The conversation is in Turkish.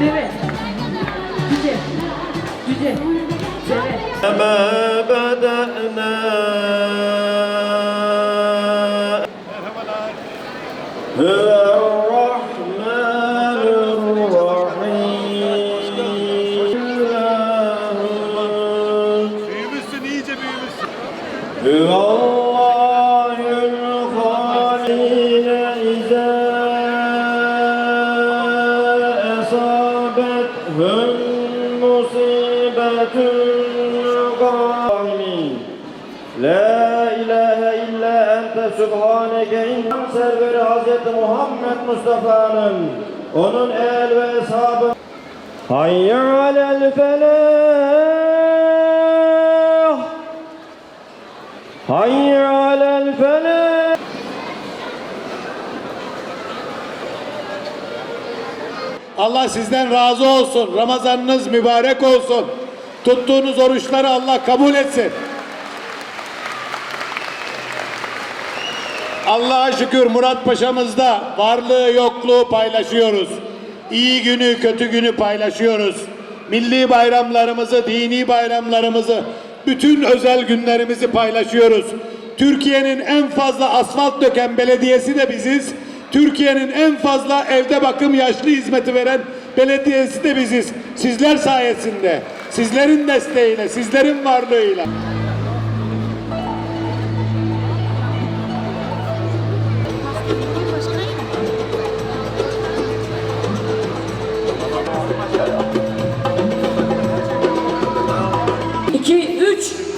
Deve. Cüce. Cüce. Deve. Ama bedene Merhabalar. Büyümüşsün iyice büyümüşsün. Allah'ın halile izah إذا أصابتهم مصيبة قائلين لا إله إلا أنت سبحانك إن serveri Hazreti Muhammed Mustafa'nın onun el ve ashabı Hayya alel felah Hayya alel felah Allah sizden razı olsun. Ramazanınız mübarek olsun. Tuttuğunuz oruçları Allah kabul etsin. Allah'a şükür Murat Paşa'mızda varlığı yokluğu paylaşıyoruz. İyi günü kötü günü paylaşıyoruz. Milli bayramlarımızı, dini bayramlarımızı, bütün özel günlerimizi paylaşıyoruz. Türkiye'nin en fazla asfalt döken belediyesi de biziz. Türkiye'nin en fazla evde bakım yaşlı hizmeti veren belediyesi de biziz. Sizler sayesinde, sizlerin desteğiyle, sizlerin varlığıyla. İki, üç.